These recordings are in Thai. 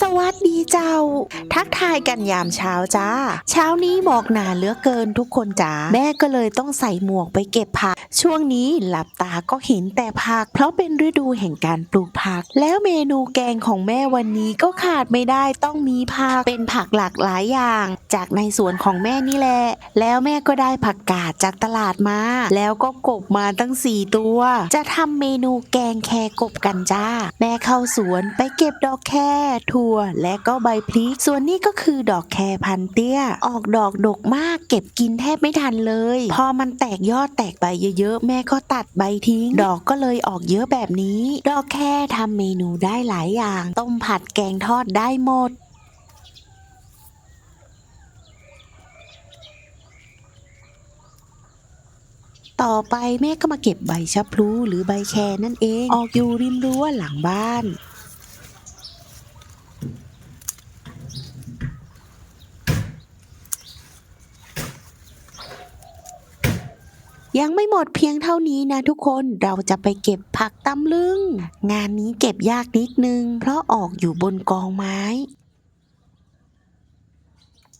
สวัสดีเจ้า ทักทายกันยามเช้าจ้า เช้านี้หมอกหนาเหลือเกินทุกคนจ้าแม่ก็เลยต้องใส่หมวกไปเก็บผัก ช่วงนี้หลับตาก็เห็นแต่ผัก เพราะเป็นฤดูแห่งการปลูกผัก แล้วเมนูแกงของแม่วันนี้ก็ขาดไม่ได้ต้องมีผักเป็นผักหลากหลายอย่างจากในสวนของแม่นี่แหละ แล้วแม่ก็ได้ผักกาดจากตลาดมา แล้วก็กบมาตั้งสี่ตัว จะทำเมนูแกงแคกบกันจ้า แม่เข้าสวนไปเก็บดอกแคถั่ว และก็ใบพริก ส่วนนี้ก็คือดอกแคพันเตี้ย ออกดอกดกมากเก็บกินแทบไม่ทันเลย พอมันแตกยอดแตกใบเยอะๆ แม่ก็ตัดใบทิ้ง ดอกก็เลยออกเยอะแบบนี้ ดอกแคทำเมนูได้หลายอย่าง ต้มผัดแกงทอดได้หมด ต่อไปแม่ก็มาเก็บใบชะพลูหรือใบแคนั่นเอง ออกอยู่ริมรั้วหลังบ้านยังไม่หมดเพียงเท่านี้นะทุกคนเราจะไปเก็บผักตำลึง งานนี้เก็บยากนิดนึง เพราะออกอยู่บนกองไม้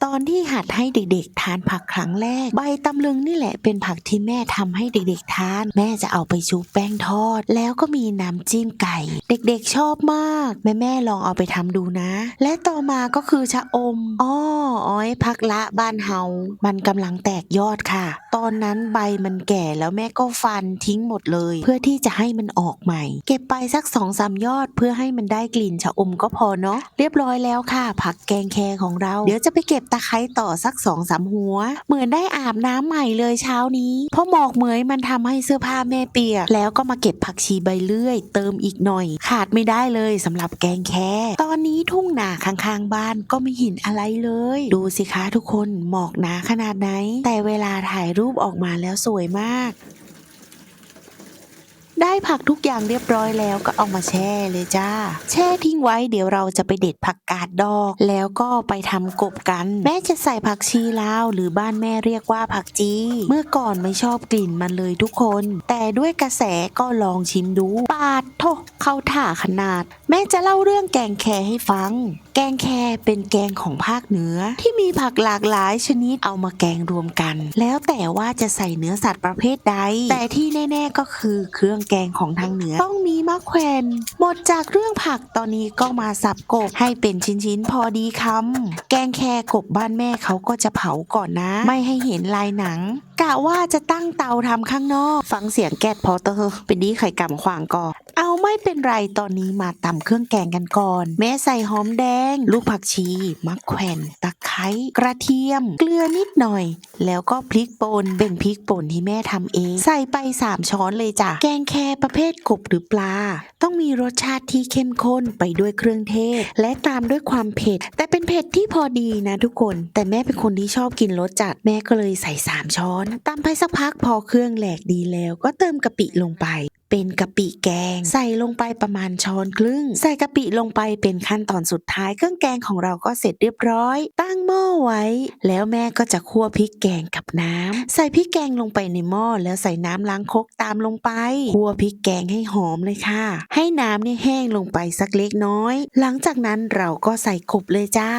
ตอนที่หัดให้เด็กๆ ทานผักครั้งแรก ใบตำลึงนี่แหละเป็นผักที่แม่ทำให้เด็กๆทาน แม่จะเอาไปชุบแป้งทอด แล้วก็มีน้ำจิ้มไก่ เด็กๆชอบมาก แม่ๆลองเอาไปทำดูนะ และต่อมาก็คือชะอมอ้ออ้อยผักละบ้านเฮา มันกำลังแตกยอดค่ะ ตอนนั้นใบมันแก่แล้วแม่ก็ฟันทิ้งหมดเลย เพื่อที่จะให้มันออกใหม่ เก็บไปสักสองสามยอดเพื่อให้มันได้กลิ่นชะอมก็พอเนาะเรียบร้อยแล้วค่ะ ผักแกงแคของเราเดี๋ยวจะไปเก็บตะไคร้ต่อสักสองสามหัว เหมือนได้อาบน้ำใหม่เลยเช้านี้ เพราะหมอกเหมยมันทำให้เสื้อผ้าแม่เปียก แล้วก็มาเก็บผักชีใบเลื่อย เติมอีกหน่อย ขาดไม่ได้เลยสำหรับแกงแค่ตอนนี้ทุ่งนาข้างๆบ้านก็ไม่เห็นอะไรเลย ดูสิคะทุกคนหมอกหนาขนาดไหน แต่เวลาถ่ายรูปออกมาแล้วสวยมาก ได้ผักทุกอย่างเรียบร้อยแล้วก็เอามาแช่เลยจ้า แช่ทิ้งไว้เดี๋ยวเราจะไปเด็ดผักกาดดอก แล้วก็ไปทำกบกัน แม่จะใส่ผักชีลาวหรือบ้านแม่เรียกว่าผักจี เมื่อก่อนไม่ชอบกลิ่นมันเลยทุกคน แต่ด้วยกระแสก็ลองชิมดู ปาดโทเข้าท่าขนาด แม่จะเล่าเรื่องแกงแคให้ฟัง แกงแคเป็นแกงของภาคเหนือ ที่มีผักหลากหลายชนิดเอามาแกงรวมกัน แล้วแต่ว่าจะใส่เนื้อสัตว์ประเภทใด แต่ที่แน่ ๆก็คือเครื่องแกงของทางเหนือ ต้องมีมะแขวนหมดจากเรื่องผักตอนนี้ก็มาสับกบให้เป็นชิ้นๆพอดีคำแกงแคกบบ้านแม่เขาก็จะเผาก่อนนะ ไม่ให้เห็นลายหนังกะว่าจะตั้งเตาทำข้างนอก ฟังเสียงแก๊สพอเตอร์เป็นดีไข่กำขวางก่อนเอาไม่เป็นไรตอนนี้มาตำเครื่องแกงกันก่อน แม่ใส่หอมแดงลูกผักชีมะแขวนตะไคร้กระเทียม เกลือนิดหน่อย แล้วก็พริกป่นเป็นพริกป่นที่แม่ทำเอง ใส่ไป3ช้อนเลยจ้ะแกงแคประเภทกบหรือปลา ต้องมีรสชาติที่เข้มข้นไปด้วยเครื่องเทศ และตามด้วยความเผ็ด แต่เป็นเผ็ดที่พอดีนะทุกคน แต่แม่เป็นคนที่ชอบกินรสจัดแม่ก็เลยใส่3ช้อนตามไปสักพักพอเครื่องแหลกดีแล้ว ก็เติมกะปิลงไป เป็นกะปิแกง ใส่ลงไปประมาณช้อนครึ่ง ใส่กะปิลงไปเป็นขั้นตอนสุดท้ายเครื่องแกงของเราก็เสร็จเรียบร้อย ตั้งหม้อไว้ แล้วแม่ก็จะคั่วพริกแกงกับน้ำใส่พริกแกงลงไปในหม้อแล้วใส่น้ำล้างคกตามลงไปคั่วพริกแกงให้หอมเลยค่ะ ให้น้ำเนี่ยแห้งลงไปสักเล็กน้อย หลังจากนั้นเราก็ใส่กบเลยจ้า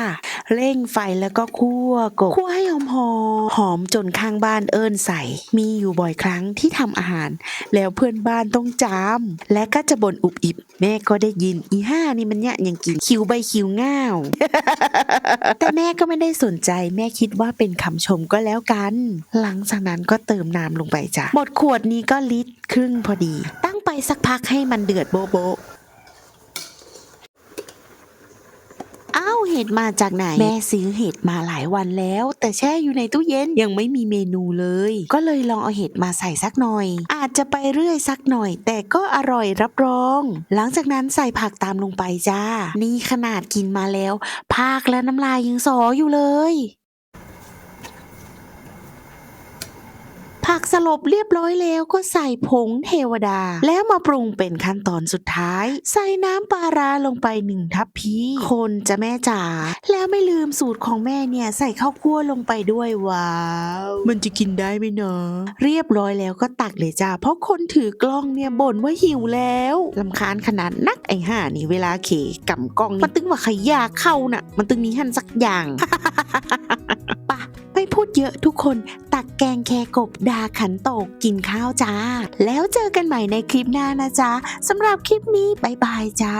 เร่งไฟแล้วก็คั่วกบคั่วให้หอมหอมหอมจนข้างบ้านเอิญใส่ มีอยู่บ่อยครั้งที่ทำอาหาร แล้วเพื่อนบ้านต้องจาม และก็จะบ่นอุบอิบ แม่ก็ได้ยินอีห้านี่มันเนี่ยยังกินคิวใบคิวง่าว แต่แม่ก็ไม่ได้สนใจ แม่คิดว่าเป็นคำชมก็แล้วกัน หลังจากนั้นก็เติมน้ำลงไปจ้ะหมดขวดนี้ก็ลิตรครึ่งพอดี ตั้งไปสักพักให้มันเดือดโบะโบะ อ้าวเห็ดมาจากไหน แม่ซื้อเห็ดมาหลายวันแล้ว แต่แช่อยู่ในตู้เย็นยังไม่มีเมนูเลย ก็เลยลองเอาเห็ดมาใส่สักหน่อย อาจจะไปเรื่อยสักหน่อย แต่ก็อร่อยรับรอง หลังจากนั้นใส่ผักตามลงไปจ้า นี่ขนาดกินมาแล้วภาคและน้ำลายยังสออยู่เลย กสลบเรียบร้อยแล้วก็ใส่ผงเทวดา แล้วมาปรุงเป็นขั้นตอนสุดท้าย ใส่น้ำปลาร้าลงไปหนึ่งทัพพีคนจะแม่จ๋าแล้วไม่ลืมสูตรของแม่เนี่ยใส่ข้าวคั่วลงไปด้วยว้าว มันจะกินได้ไหมเนาะเรียบร้อยแล้วก็ตักเลยจ้าเพราะคนถือกล้องเนี่ยบ่นว่าหิวแล้วลำคาญขนาดนักไอ้ห่านี่เวลาเขกำกล้องนี่มันตึงว่าขยาเข้าน่ะ มันตึงนี้หันสักอย่างปะ ไม่พูดเยอะทุกคนตักแกงแคกบดาขันโตกกินข้าวจ้า แล้วเจอกันใหม่ในคลิปหน้านะจ๊ะสำหรับคลิปนี้บายบายจ้า